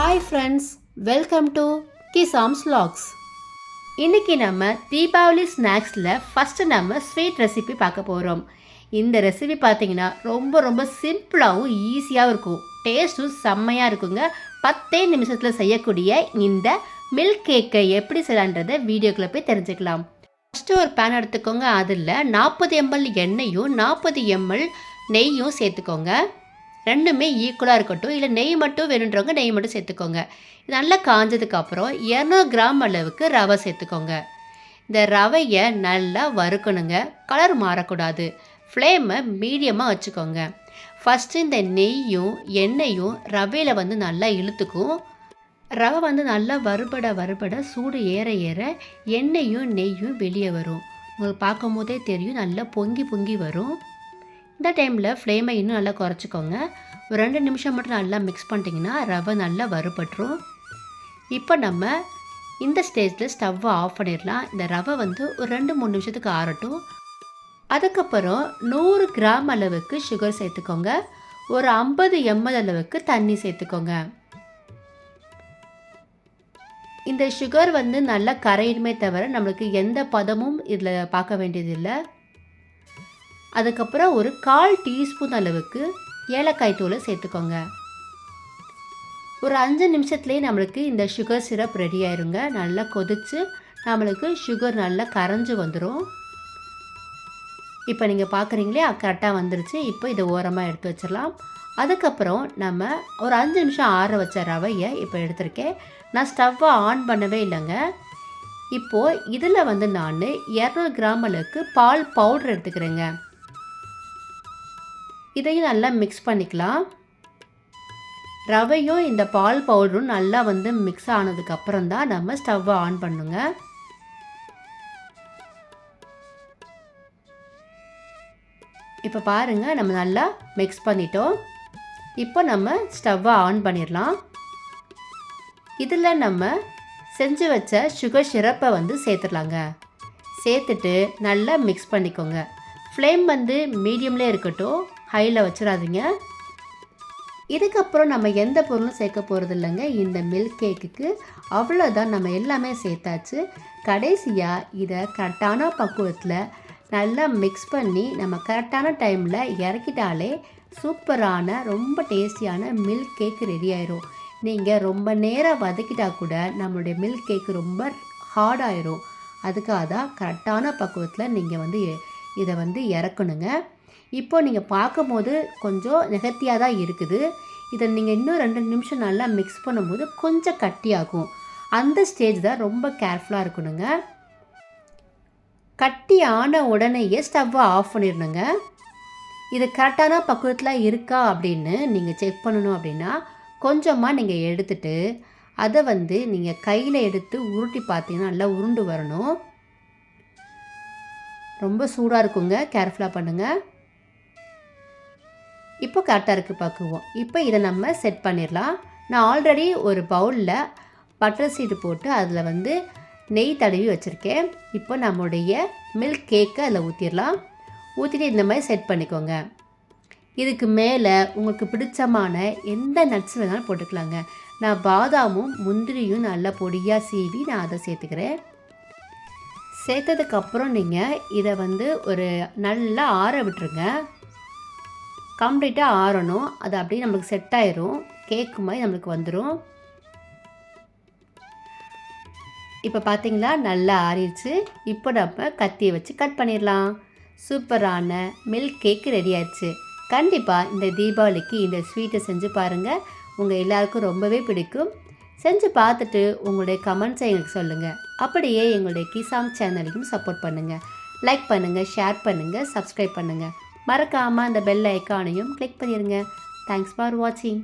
Hi friends welcome to கிசாம்ஸ் லாக்ஸ் இன்றைக்கி நம்ம தீபாவளி ஸ்நாக்ஸில் ஃபஸ்ட்டு நம்ம ஸ்வீட் ரெசிபி பார்க்க போகிறோம் இந்த ரெசிபி பார்த்தீங்கன்னா ரொம்ப ரொம்ப சிம்பிளாகவும் ஈஸியாகவும் இருக்கும். டேஸ்ட்டும் செம்மையாக இருக்குங்க. பத்தே நிமிஷத்தில் செய்யக்கூடிய இந்த மில்க் கேக்கை எப்படி செய்யலான்றதை வீடியோக்குள்ளே போய் தெரிஞ்சுக்கலாம். ஃபஸ்ட்டு ஒரு பேன் எடுத்துக்கோங்க. அதில் நாற்பது எம்எல் எண்ணெயும் நாற்பது எம்எல் நெய்யும் சேர்த்துக்கோங்க. ரெண்டுமே ஈக்குவலாக இருக்கட்டும். இல்லை நெய் மட்டும் வேணுன்றவங்க நெய் மட்டும் சேர்த்துக்கோங்க. இது நல்லா காஞ்சதுக்கப்புறம் இரநூறு கிராம் அளவுக்கு ரவை சேர்த்துக்கோங்க. இந்த ரவையை நல்லா வறுக்கணுங்க. கலர் மாறக்கூடாது. ஃப்ளேமை மீடியமாக வச்சுக்கோங்க. ஃபஸ்ட்டு இந்த நெய்யும் எண்ணெயும் ரவையில் வந்து நல்லா இழுத்துக்கும். ரவை வந்து நல்லா வறுபட வறுபட சூடு ஏற ஏற எண்ணெயும் நெய்யும் வெளியே வரும். உங்களுக்கு பார்க்கும் போதே தெரியும். நல்லா பொங்கி பொங்கி வரும். இந்த டைமில் ஃப்ளேமை இன்னும் நல்லா குறைச்சிக்கோங்க. ஒரு ரெண்டு நிமிஷம் மட்டும் நல்லா மிக்ஸ் பண்ணிட்டீங்கன்னா ரவை நல்லா வறுபட்டுரும். இப்போ நம்ம இந்த ஸ்டேஜில் ஸ்டவ்வை ஆஃப் பண்ணிடலாம். இந்த ரவை வந்து ஒரு ரெண்டு மூணு நிமிஷத்துக்கு ஆறட்டும். அதுக்கப்புறம் நூறு கிராம் அளவுக்கு சுகர் சேர்த்துக்கோங்க. ஒரு ஐம்பது எம்எல் அளவுக்கு தண்ணி சேர்த்துக்கோங்க. இந்த சுகர் வந்து நல்லா கரையுமே தவிர நம்மளுக்கு எந்த பதமும் இதில் பார்க்க வேண்டியதில்லை. அதுக்கப்புறம் ஒரு கால் டீஸ்பூன் அளவுக்கு ஏலக்காய் தூளை சேர்த்துக்கோங்க. ஒரு அஞ்சு நிமிஷத்துலேயே நம்மளுக்கு இந்த சுகர் சிரப் ரெடி ஆயிருங்க. நல்லா கொதித்து நம்மளுக்கு சுகர் நல்லா கரைஞ்சி வந்துடும் இப்போ நீங்கள் பார்க்குறீங்களே கரெக்டாக வந்துருச்சு. இப்போ இதை ஓரமாக எடுத்து வச்சிடலாம். அதுக்கப்புறம் நம்ம ஒரு அஞ்சு நிமிஷம் ஆற வச்ச ரவையை இப்போ எடுத்திருக்கேன். நான் ஸ்டவ்வை ஆன் பண்ணவே இல்லைங்க. இப்போது இதில் வந்து நான் இரநூறு கிராம் அளவுக்கு பால் பவுடர் எடுத்துக்கிறேங்க. இதையும் நல்லா மிக்ஸ் பண்ணிக்கலாம். ரவையும் இந்த பால் பவுடரும் நல்லா வந்து மிக்ஸ் ஆனதுக்கப்புறம் தான் நம்ம ஸ்டவ்வை ஆன் பண்ணுங்க. இப்போ பாருங்கள் நம்ம நல்லா மிக்ஸ் பண்ணிட்டோம். இப்போ நம்ம ஸ்டவ்வை ஆன் பண்ணிடலாம். இதில் நம்ம செஞ்சு வச்ச சுகர் சிரப்பை வந்து சேர்த்துடலாங்க. சேர்த்துட்டு நல்லா மிக்ஸ் பண்ணிக்கோங்க. ஃப்ளேம் வந்து மீடியம்லேயே இருக்கட்டும். ஹையில் வச்சிடாதீங்க இதுக்கப்புறம் நம்ம எந்த பொருளும் சேர்க்க போகிறது இல்லைங்க இந்த மில்க் கேக்குக்கு அவ்வளோதான் நம்ம எல்லாமே சேர்த்தாச்சு. கடைசியாக இதை கரெக்டான பக்குவத்தில் நல்லா மிக்ஸ் பண்ணி நம்ம கரெக்டான டைமில் இறக்கிட்டாலே சூப்பரான ரொம்ப டேஸ்டியான மில்க் கேக் ரெடி ஆயிரும். நீங்கள் ரொம்ப நேரம் வதக்கிட்டா கூட நம்மளுடைய மில்க் கேக் ரொம்ப ஹார்டாயிரும் அதுக்காக தான் கரெக்டான பக்குவத்தில் நீங்கள் வந்து இதை வந்து இறக்கணுங்க. இப்போ நீங்கள் பார்க்கும்போது கொஞ்சம் நெகத்தியாக தான் இருக்குது. இதை நீங்கள் இன்னும் ரெண்டு நிமிஷம் நல்லா மிக்ஸ் பண்ணும்போது கொஞ்சம் கட்டியாகும். அந்த ஸ்டேஜ் தான் ரொம்ப கேர்ஃபுல்லாக இருக்கணுங்க. கட்டி ஆன உடனேயே ஸ்டவ்வை ஆஃப் பண்ணிடணுங்க. இது கரெக்டான பக்குவத்தில் இருக்கா அப்படின்னு நீங்கள் செக் பண்ணணும் அப்படின்னா கொஞ்சமாக நீங்கள் எடுத்துட்டு அதை வந்து நீங்கள் கையில் எடுத்து உருட்டி பார்த்தீங்கன்னா நல்லா உருண்டு வரணும். ரொம்ப சூடாக இருக்குங்க. கேர்ஃபுல்லாக பண்ணுங்கள் இப்போ கரெக்டாக இருக்குது பார்க்குவோம். இப்போ இதை நம்ம செட் பண்ணிடலாம். நான் ஆல்ரெடி ஒரு பவுலில் பட்டர் சீட்டு போட்டு அதில் வந்து நெய் தடவி வச்சுருக்கேன். இப்போ நம்முடைய மில்க் கேக்கை அதில் ஊற்றிடலாம் ஊற்றிட்டு இந்த மாதிரி செட் பண்ணிக்கோங்க. இதுக்கு மேலே உங்களுக்கு பிடிச்சமான எந்த நட்ஸ் வேணாலும் போட்டுக்கலாங்க. நான் பாதாமும் முந்திரியும் நல்லா பொடியாக சீவி நான் அதை சேர்த்துக்கிறேன். சேர்த்ததுக்கப்புறம் நீங்கள் இதை வந்து ஒரு நல்லா ஆற விட்டுருங்க. கம்ப்ளீட்டாக ஆறணும். அது அப்படியே நம்மளுக்கு செட் ஆயிரும். கேக்கு மாதிரி நம்மளுக்கு வந்துடும் இப்போ பார்த்தீங்களா நல்லா ஆறிடுச்சு. இப்போ நம்ம கத்தியை வச்சு கட் பண்ணிடலாம். சூப்பரான மில்க் கேக் ரெடி ஆயிடுச்சு. கண்டிப்பாக இந்த தீபாவளிக்கு இந்த ஸ்வீட்டை செஞ்சு பாருங்கள் உங்கள் எல்லாருக்கும் ரொம்பவே பிடிக்கும். செஞ்சு பார்த்துட்டு உங்களுடைய கமெண்ட்ஸை எங்களுக்கு சொல்லுங்கள் அப்படியே எங்களுடைய கிசாம் சேனலையும் சப்போர்ட் பண்ணுங்கள் லைக் பண்ணுங்கள் ஷேர் பண்ணுங்கள் சப்ஸ்கிரைப் பண்ணுங்கள் மறக்காமல் அந்த பெல் ஐக்கானையும் கிளிக் பண்ணிடுங்க தேங்க்ஸ் ஃபார் வாட்சிங்